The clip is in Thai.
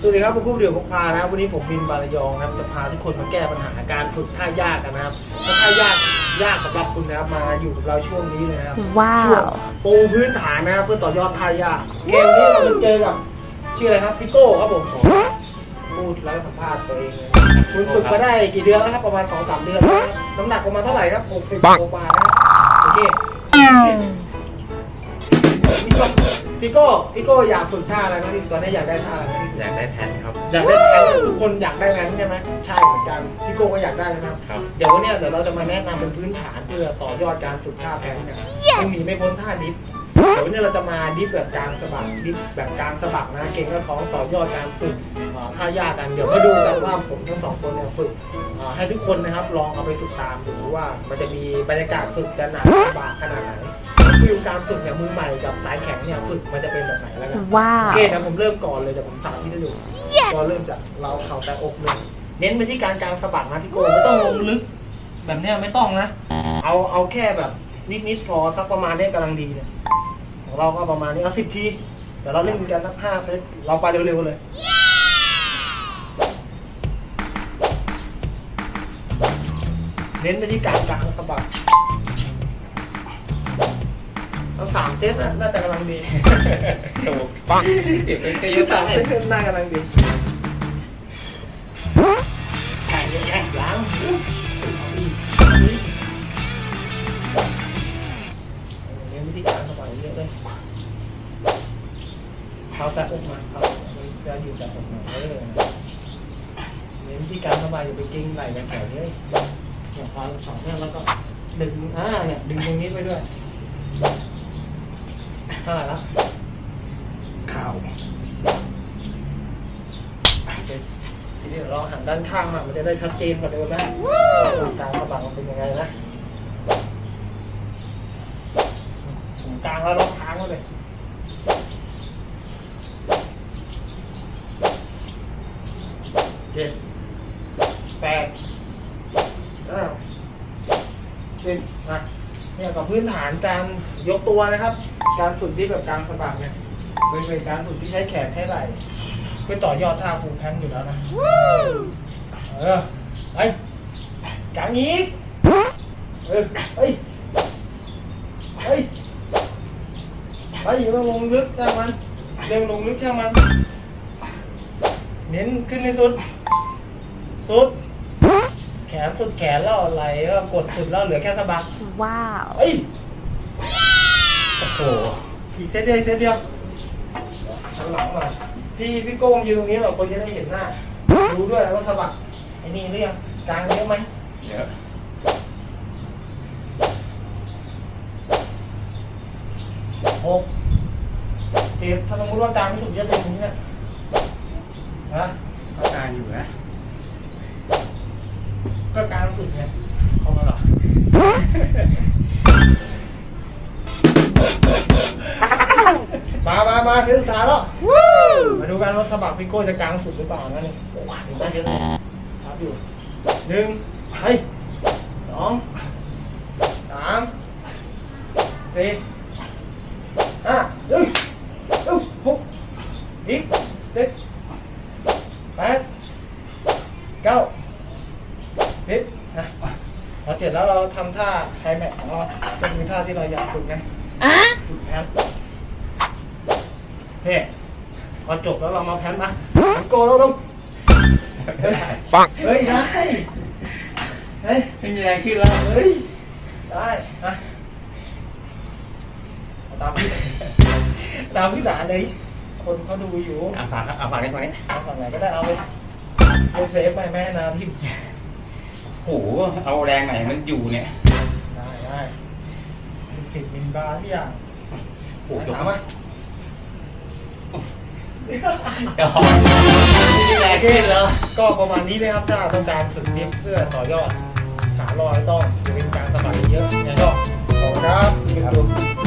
สวัสดีครับผมคู่เดี่ยวพกพานะครับวันนี้ผมบินบาระยองนะครับจะพาทุกคนมาแก้ปัญหาการฝึกท่ายากกันนะครับถ้าท่ายากยากสำหรับคุณนะครับมาอยู่กับเราช่วงนี้เลยนะครับว้าช่วงว ปูพื้นฐานนะครับเพื่อต่อยอดท่ายากเกมนี้เราจะเจอกับชื่ออะไรครับพี่โก้ครับผมพูดแล้วก็สัมภาษณ์ตัวเองเลยคุณฝึกมาได้กี่เดือนแล้วครับประมาณสองสามเดือนแล้วนะครับน้ำหนักประมาณเท่าไหร่ครับหกสิบโลบาทนะครับโอเค พี่โก้พี่โก้อยากฝึกท่าอะไรมากที่สุดตอนนี้อยากได้ท่าอะไรมากที่สุดอยากได้แพนครับ อยากได้แพนทุกคนอยากได้แพนใช่ไหมใช่เหมือนกันพี่โก้ก็อยากได้นะครับ ครับเดี๋ยววันเนี้ยเดี๋ยวเราจะมาแนะนำเป็นพื้นฐานเพื่อต่อยอดการฝึกท่าแพนกันไม่มีไม่พ้นท่าดิฟเดี๋ยววันนี้เราจะมาดิฟแบบกลางสะบักดิฟแบบกลางสะบักนะเก่งก็ท้องต่อยอดการฝึกเอ่อท่ายากกันเดี๋ยวมาดูกันว่าผมทั้งสองคนเนี่ยฝึกเอ่อให้ทุกคนนะครับลองเอาไปฝึกตามดูว่ามันจะมีบรรยากาศฝึกจะหนักลำบากขนาดไหน ฟิลการฝึกเนี่ยมือใหม่กับสายแข็งเนี่ยฝึกมันจะเป็นแบบไหนแล้วกันว้าโอวเคนะผมเริ่มก่อนเลยเดี๋ยวผมสาธิตให้ดูก็เริ่มจากเราเข่าแต่อกเลยเน้นไปที่การกางสะบักนะพี่โก้ไม่ต้องลงลึก แบบเนี้ยไม่ต้องนะ เอาเอาแค่แบบนิดๆพอสักประมาณเนี้ยกำลังดีเนี่ยของเราก็ประมาณนี้เอาสิบทีเดี๋ยวเราเล่นกันสักห้าเซตเราไปเร็วๆเลยเน้นไปที่การกางสะบัก เอาสามเซตนะน่าจะกำลังดีถูกปังเสียเป็นก็เยอะสามไปเซตน่ากำลังดีแข่งแข่งล้างเน้นวิธีการสบายเยอะเลยเขาแต่อกมาเขาจะอยู่แต่อกมาเออเน้นวิธีการสบายอย่าไปเก่งไหล่กันแขนเลยเนี่ยพอสองเนี่ยแล้วก็ดึงอ่าเนี่ยดึงตรงนี้ไปด้วยเท่าไหร่ละข่าวทีนี้เดี๋ยวเราหันด้านข้างมามันจะได้ชัดเจนกว่าเดิมนะกลางกระบังมันเป็นยังไงนะผมกลางแล้วล็อกค้างไว้เลยเจ็ดแปดเก้าสิบอะเนี่ยกับพื้นฐานการยกตัวนะครับ การฝึกที่แบบกลางสะบักเนี่ยเป็นเป็นการฝึกที่ใช้แขนใช้ไหล่เพื่อต่อยอดท่าฟูลแพนอยู่แล้วนะเออไปกางอีกเออเฮ้ยเฮ้ยไปอยู่ลงลึกช่างมันเร็วลงลึกช่างมันเน้นขึ้นให้สุด สุด แขนสุดแขนแล้วไหลก็กดสุดแล้วเหลือแค่สะบักว้าวเฮ้ย โอ้โหอีกเซตเดียวอีกเซตเดียวหันหลังมาพี่พี่โก้งยืนตรงนี้เราคนจะได้เห็นหน้า รู้ด้วยว่าสะบักไอ้นี่เรียงกลางเยอะไหมเยอะหกเจ็ดถ้าสมมติว่ากลางที่สุดจะเป็นอย่างนี้นะฮะก็การอยู่นะก็กลางสุดไง มามามาถึงสุดท้ายแล้วมาดูกันว่าสะบักพี่โก้จะกลางสุดหรือเปล่านะนี่โอ้โหเห็นไหมเห็นไหมครับอยู่หนึ่งไปสองสามสี่ห้าหนึ่งเอ้าหกอีกเจ็ดแปดเก้าสิบนะพอเสร็จแล้วเราทำท่าไคลแม็กซ์ของเราก็คือท่าที่เราอยากฝึกนะอะฝึกแพน เฮ้พอจบแล้วเรามาแพนมาโกแล้วลงเฮ้ยปังเฮ้ยได้เฮ้ยไม่มีแรงขึ้นแล้วเฮ้ยได้นะเอาตามพี่ตามพี่สารเลย คนเขาดูอยู่อะฝากอะฝากได้ไหมเอาฝั่งไหนก็ได้เอาไปเอาเซฟไปแม่ให้นาทิมโหเอาแรงไหนมันอยู่เนี่ยได้ได้สิบมิลบาร์ที่อย่างโอ้โหจบถามมา ก็มีแรงขึ้นแล้ว ก็ประมาณนี้นะครับถ้าต้องการฝึกเรียงเพื่อต่อยอด หาลอยต้องเป็นการสมัครเยอะยังไงก็ขอบคุณครับ